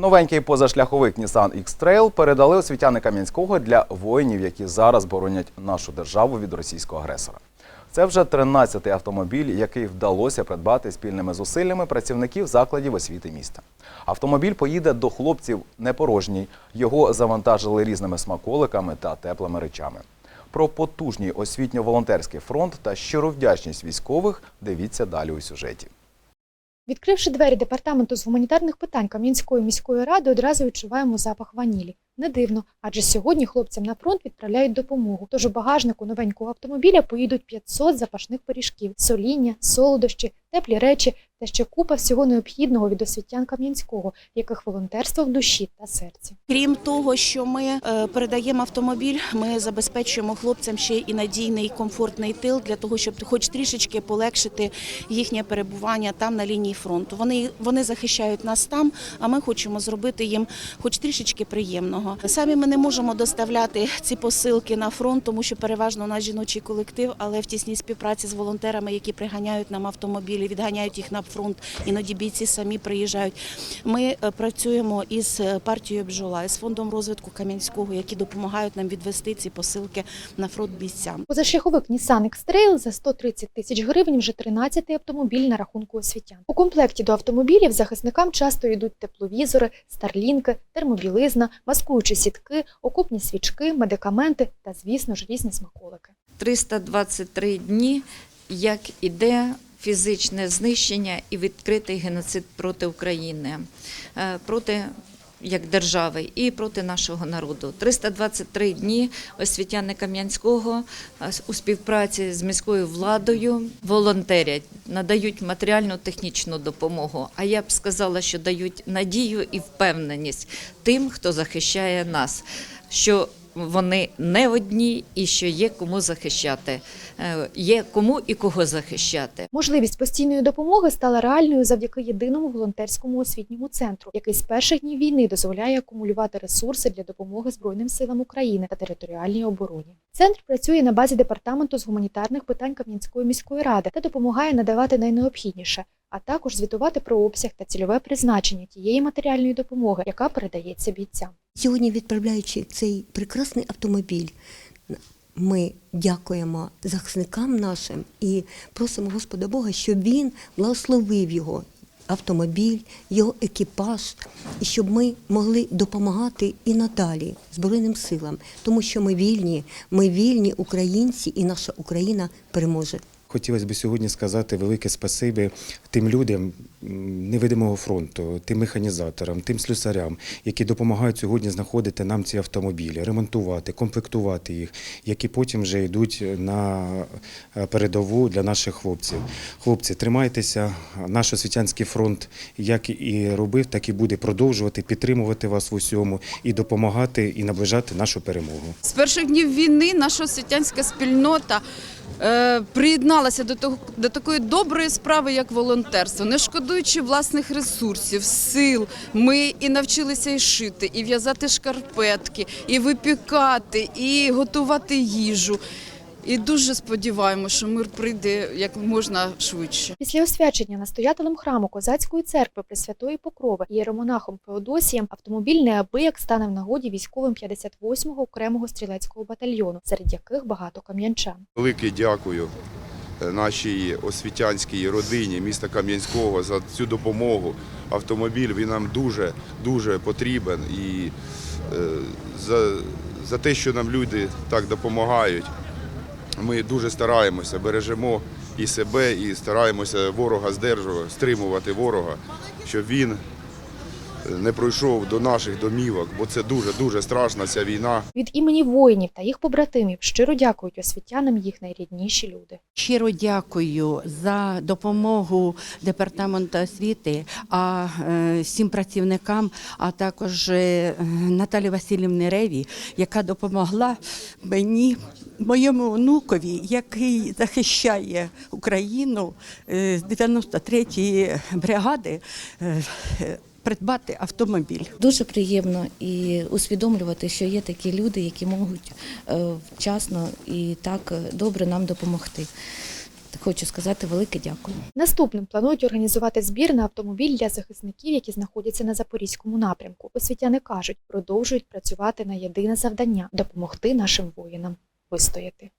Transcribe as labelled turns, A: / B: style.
A: Новенький позашляховик Nissan X-Trail передали освітяни Кам'янського для воїнів, які зараз боронять нашу державу від російського агресора. Це вже 13-й автомобіль, який вдалося придбати спільними зусиллями працівників закладів освіти міста. Автомобіль поїде до хлопців непорожній. Його завантажили різними смаколиками та теплими речами. Про потужний освітньо-волонтерський фронт та щиру вдячність військових дивіться далі у сюжеті.
B: Відкривши двері департаменту з гуманітарних питань Кам'янської міської ради, одразу відчуваємо запах ванілі. Не дивно, адже сьогодні хлопцям на фронт відправляють допомогу. Тож у багажнику новенького автомобіля поїдуть 500 запашних пиріжків, соління, солодощі, теплі речі та ще купа всього необхідного від освітян Кам'янського, яких волонтерство в душі та серці.
C: Крім того, що ми е, передаємо автомобіль, ми забезпечуємо хлопцям ще і надійний комфортний тил для того, щоб хоч трішечки полегшити їхнє перебування там на лінії фронту. Вони, вони захищають нас там, а ми хочемо зробити їм хоч трішечки приємного. Самі ми не можемо доставляти ці посилки на фронт, тому що переважно у нас жіночий колектив, але в тісній співпраці з волонтерами, які приганяють нам автомобілі, відганяють їх на фронт. Іноді бійці самі приїжджають. Ми е, працюємо із е, партією бджола, із фондом розвитку Кам'янського, які допомагають нам відвести ці посилки на фронт бійцям.
B: Позашляховик Nissan X-Trail за 130 тисяч гривень вже 13-й автомобіль на рахунку освітян. У комплекті до автомобілів захисникам часто йдуть тепловізори, старлінки, термобілизна, маскуючі сітки, окопні свічки, медикаменти та, звісно ж, різні смаколики.
D: 323 дні, як іде фізичне знищення і відкритий геноцид проти України, е, проти як держави і проти нашого народу. 323 дні освітяни Кам'янського е, у співпраці з міською владою волонтерять, надають матеріальну технічну допомогу. А я б сказала, що дають надію і впевненість тим, хто захищає нас. що вони не одні і що є кому захищати, Е, є кому і кого захищати.
B: Можливість постійної допомоги стала реальною завдяки єдиному волонтерському освітньому центру, який з перших днів війни дозволяє акумулювати ресурси для допомоги Збройним силам України та територіальній обороні. Центр працює на базі департаменту з гуманітарних питань Кам'янської міської ради та допомагає надавати найнеобхідніше, а також звітувати про обсяг та цільове призначення тієї матеріальної допомоги, яка передається бійцям.
E: Сьогодні, відправляючи цей прекрасний автомобіль, ми дякуємо захисникам нашим і просимо Господа Бога, щоб він благословив його автомобіль, його екіпаж, і щоб ми могли допомагати і надалі Збройним силам, тому що ми вільні, ми вільні українці, і наша Україна переможе.
F: Хотілося б сьогодні сказати велике спасибі тим людям невидимого фронту, тим механізаторам, тим слюсарям, які допомагають сьогодні знаходити нам ці автомобілі, ремонтувати, комплектувати їх, які потім вже йдуть на е, передову для наших хлопців. Хлопці, тримайтеся. Наш освітянський фронт як і робив, так і буде продовжувати підтримувати вас в усьому і допомагати і наближати нашу перемогу.
G: З перших днів війни наша освітянська спільнота приєдналася до, того, до такої доброї справи, як волонтерство, не шкодуючи власних ресурсів, сил. Ми і навчилися і шити, і в'язати шкарпетки, і випікати, і готувати їжу. І дуже сподіваємося, що мир прийде як можна швидше.
B: Після освячення настоятелем храму Козацької церкви Пресвятої Покрови ієромонахом Феодосієм автомобіль неабияк стане в нагоді військовим 58-го окремого стрілецького батальйону, серед яких багато кам'янчан.
H: Велике дякую е, нашій освітянській родині міста Кам'янського за цю допомогу. Автомобіль він нам дуже дуже потрібен і е, за, за те, що нам люди так допомагають. Ми дуже стараємося, бережемо і себе, і стараємося ворога здержувати, стримувати ворога, щоб він не пройшов до наших домівок, бо це дуже дуже страшна ця війна.
B: Від імені воїнів та їх побратимів щиро дякують освітянам їх найрідніші люди.
I: Щиро дякую за допомогу департаменту освіти, а е, всім працівникам, а також е, Наталі Васильівні Реві, яка допомогла мені, моєму онукові, який захищає Україну е, з 93-ї бригади. Придбати автомобіль.
J: Дуже приємно і усвідомлювати, що є такі люди, які можуть е, вчасно і так е, добре нам допомогти. Хочу сказати велике дякую.
B: Наступним планують організувати збір на автомобіль для захисників, які знаходяться на запорізькому напрямку. Освітяни кажуть, продовжують працювати на єдине завдання допомогти нашим воїнам вистояти.